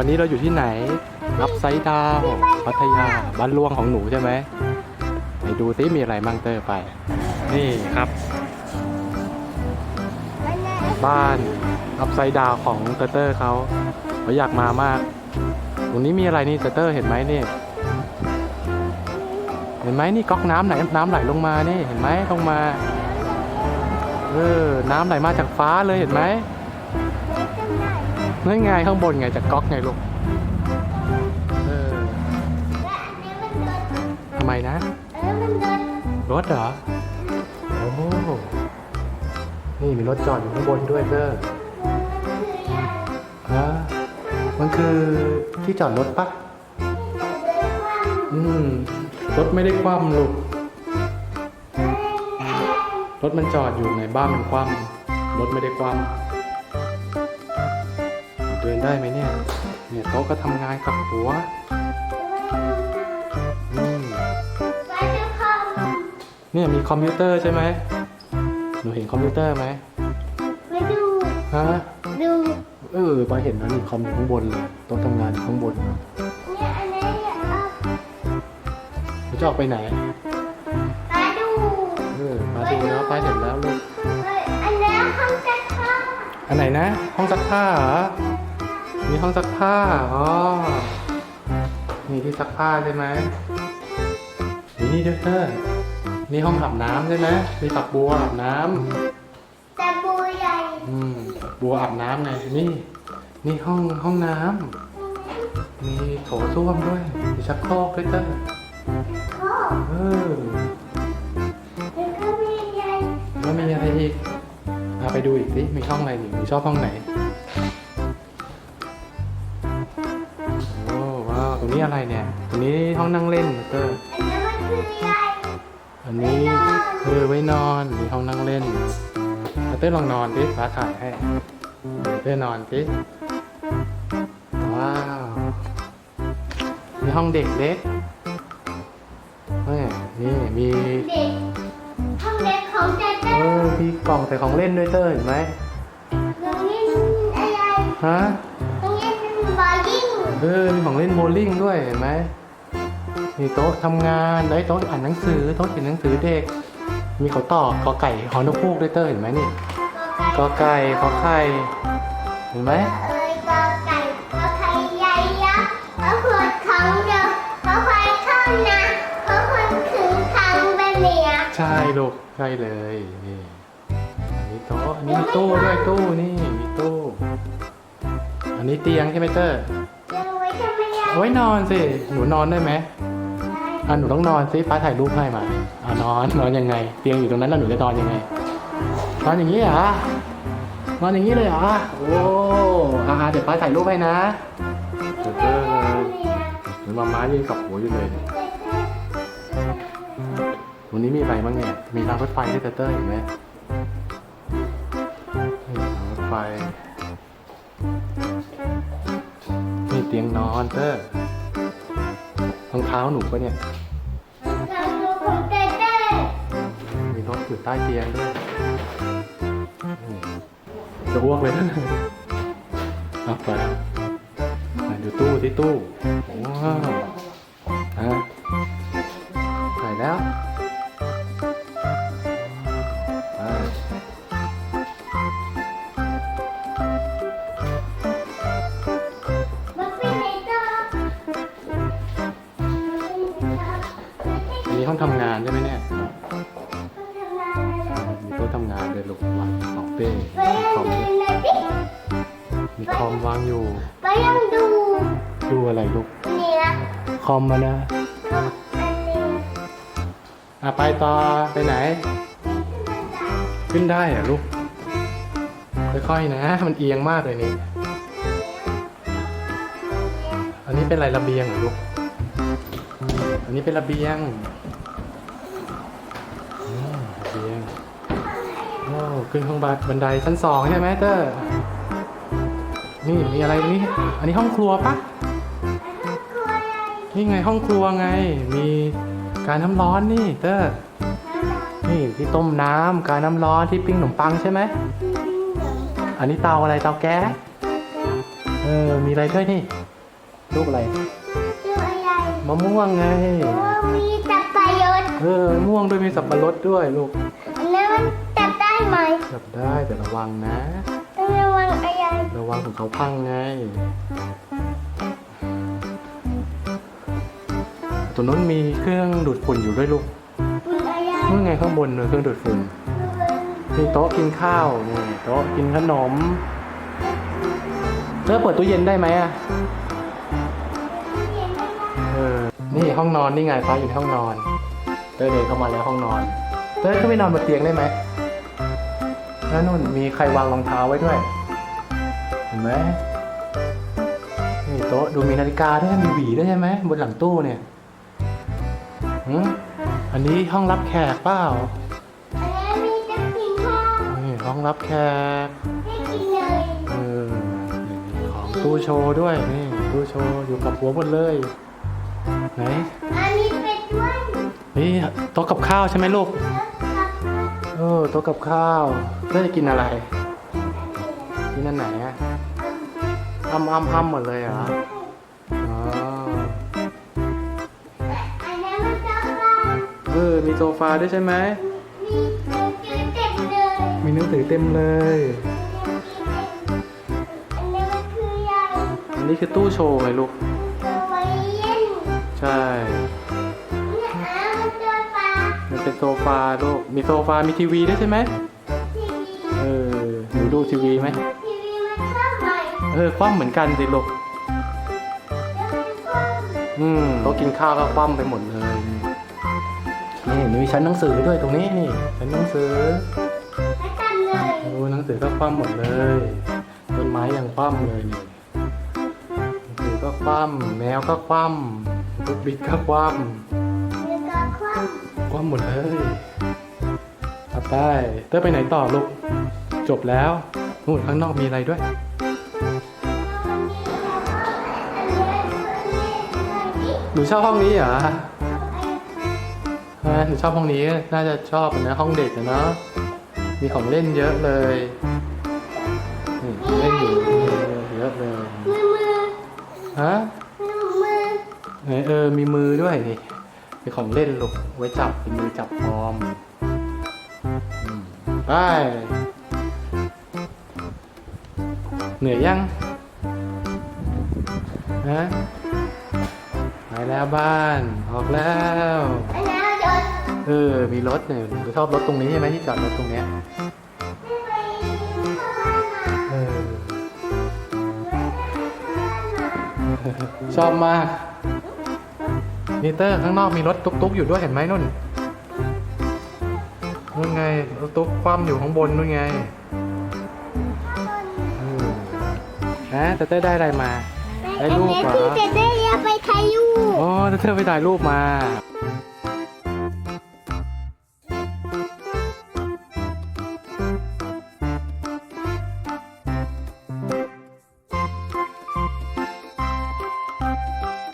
วันนี้เราอยู่ที่ไหน อัพไซด์ดาวพัทยา บ้านลวงของหนูใช่ไหมไปดูซิมีอะไรบ้างเตอร์ไป นี่ครับ บ้านอัพไซด์ดาวของเตอร์เตอร์เขาเขาอยากมามาก ตรงนี้มีอะไรนี่เตอร์เตอร์เห็นไหมนี่ เห็นไหมนี่ก๊อกน้ำไหนน้ำไหลลงมานี่เห็นไหมลงมา เออ น้ำไหลมาจากฟ้าเลยเห็นไหม นั่นไงข้างบนไงจากก๊อกไงลูกเออทำไมนะ รถเหรอ โอ้โหนี่มีรถจอดอยู่ข้างบนด้วยเด้อฮะมันคือที่จอดรถปะอืม รถไม่ได้คว่ำลูก รถมันจอดอยู่ในบ้านมันคว่ำรถไม่ได้คว่ำ เดินได้ไหมเนี่ย เนี่ยโต๊ะก็ทำงานกับหัวอืมเนี่ยมีคอมพิวเตอร์ใช่ไหมหนูเห็นคอมพิวเตอร์ไหมฮะเออไปเห็นนะนี่คอมอยู่ข้างบนเลยโต๊ะทำงานอยู่ข้างบนหนูจะออกไปไหนเออมาดูแล้วไปเห็นแล้วลูกอันไหนนะ ห้องซักผ้าเหรอ มีห้องซักผ้า อ๋อมีที่ซักผ้าใช่ไหมมีนี่ด้วยเตอร์นี่ห้องอาบน้ำใช่ไหมมีฝักบัวอาบน้ำอืมฝักบัวอาบน้ำไง นี่ นี่ห้องห้องน้ำ มีโถส้วมด้วย มีชักโครกด้วยเตอร์เออแล้วมีอะไรอีกเอาไปดูอีกสิมีห้องอะไรอีกหนูชอบห้องไหนโนี้อะไรเนี่ยตรงนี้ห้องนั่งเล่นเตอร์อันนี้เออไว้นอนมีห้องนั่งเล่นเต้ยลองนอนดิฟ้าถ่ายให้เต้ยนอนดิว้าวมีห้องเด็กเล็กเฮ้ยนี่มีห้องเด็กของเจ๊เออมีกล่องใส่ของเล่นด้วยเต้ยเห็นไหมตรงนี้อะไรฮะ เออ มีของเล่นโบว์ลิ่งด้วยเห็นไหม มีโต๊ะทำงานได้โต๊ะอ่านหนังสือ โต๊ะเขียนหนังสือเด็ก มีเขาต่อกอไก่หอนกพูกด้วยเต้ยเห็นไหมนี่กอไก่ขอไข่เห็นไหมเอ้ยกอไก่กอไข่ใหญ่ยักษ์กอขวดของเดิมกอควายเข้านะกอคนถือทางเป็นเหนียใช่ลูกใช่เลยนี่อันนี้โต๊ะอันนี้มีตู้ด้วยตู้นี่มีตู้ อันนี้เตียงใช่ไหมเต้ยยังไว้ทำ ไมยังเอาไว้นอนสิ หนูนอนได้ไหมอะหนูต้องนอนสิป้าถ่ายรูปให้มาอะนอนนอนยังไง เตียงอยู่ตรงนั้นแล้วหนูจะนอนยังไง นอนอย่างนี้เหรอนอนอย่างนี้เลยเหรอ โอ้อาเดี๋ยวป้าถ่ายรูปให้นะเดี๋ยวเจอเลยหรือมาม้ายืนกับหัวอยู่เลยตรงนี้มีอะไรบ้างเนี่ย มีรางรถไฟด้วยเตอร์เห็นไหมนี่รางรถไฟ เตียงนอนเตอร์รองเท้าหนูปะเนี่ย มีรถอยู่ใต้เตียงด้วยจะอ้วกเลยนะเอาไปไปดูตู้ที่ตู้ว้าว ทำงานใช่ไหมเนี่ยต้องทมีโต๊ะทำงานเลยลูกวางของเป้ไปมีคอมดูด้วยหน่อยดิมีคอมวางอยู่ ไปยังดูดูอะไรลูก เนี่นะคอมมานะก็อันนี้อะไปต่อไปไหน ขึ้นได้เหรอลูก ค่อยๆนะ มันเอียงมากเลยนี่ อันนี้เป็นอะไรระเบียงเหรอลูก อันนี้เป็นระเบียงอืมระเบียงโอ้ ขึ้นข้างบันบันไดชั้นสองใช่ไหมเตอร์ นี่มีอะไรตรงนี้อันนี้ห้องครัวปะนี่ไงห้องครัวไง มีการน้ำร้อนนี่เตอร์ นี่ที่ต้มน้ำการน้ำร้อนที่ปิ้งขนมปังใช่ไหม อันนี้เตาอะไรเตาแก๊ส เออ มีอะไรด้วยนี่มลูกอะไรชื่ออะไรมะม่วงไงโอ้มีจับปยศเออมะม่วงด้วยมีสับปะรดด้วยลูก จับได้แต่ระวังนะ ต้องระวังอะไรระวังของเขาพังไง ตัวนู้นมีเครื่องดูดฝุ่นอยู่ด้วยลูกปุ่นอะไรนู่นไงข้างบนเลยเครื่องดูดฝุ่น มีโต๊ะกินข้าวนี่โต๊ะกินขนมเธอเปิดตู้เย็นได้ไหมอะเออ นี่ห้องนอนนี่ไงฟ้าอยู่ในห้องนอนเต้ยเดินเข้ามาแล้วห้องนอนเต้ยก็ไปนอนบนเตียงได้ไหม แล้วนู่นมีใครวางรองเท้าไว้ด้วย เห็นไหมนี่โต๊ะดูมีนาฬิกาด้วยมีหวีด้วยใช่ไหมบนหลังตู้เนี่ยหืมอันนี้ห้องรับแขกเปล่าอันนี้มีจะกินข้าวนี่ห้องรับแขกให้กินเลยเออของตู้โชว์ด้วยนี่ตู้โชว์อยู่กับหัวหมดเลยไหนอันนี้เป็ดด้วยนี่โต๊ะกับข้าวใช่ไหมลูกครับ เออโต๊ะกับข้าวเต้ยจะกินอะไร กินอันไหนอะอ้ำอ้ำอ้ำหมดเลยเหรออ๋ออันนี้มันจะว่าเออ มีโซฟาด้วยใช่ไหม มีหนังสือเต็มเลยมีหนังสือเต็มเลย อันนี้มันคืออะไรอันนี้คือตู้โชว์ไงลูก ตัวไว้เย็น ใช่ โซฟาลูกมีโซฟา มีทีวีด้วยใช่ไหมเออหนูดูทีวีไหมทีวีมันเข้าใหม่เออคว่ำเหมือนกันสิลูกแล้วมันก็อืมโต๊ะกินข้าวก็คว่ำไปหมดเลยนี่มีชั้นหนังสือด้วยตรงนี้นี่ชั้นหนังสือไม่กันเลยโอ้หนังสือก็คว่ำหมดเลยต้นไม้ยังคว่ำเลยนี่หนังสือก็คว่ำแมวก็คว่ำลูกบิดก็คว่แล้วก็คว่ำ ว่ำหมดเลยเอาไปเต้ยไปไหนต่อลูก จบแล้วนู่นข้างนอกมีอะไรด้วย หนูชอบห้องนี้เหรอฮะหนูชอบห้องนี้ น่าจะชอบนะห้องเด็กอะเนาะ มีของเล่นเยอะเลยนี่เล่นอยู่เยอะเลยมือมือฮะมือมือไหนเออ มีมือด้วยนี่ มีของเล่นลูกไว้จับเป็นมือจับพร้อมไปเหนื่อยยังฮะไปแล้วบ้านออกแล้วเราจะเออ มีรถเนี่ยหนูชอบรถตรงนี้ใช่ไหมที่จอดรถตรงเนี้ยเออชอบมาก มีเตอร์ข้างนอกมีรถตุ๊กๆอยู่ด้วยเห็นไหมนุ่นนู่นไงรถตุ๊กคว่ำอยู่ข้างบนนู่นไงเออนะแต่เต้ยได้อะไรมาได้รูปเหรอแม่พี่จะได้เอาไปถ่ายรูปอ๋อแต่เต้ยไปถ่ายรูปมา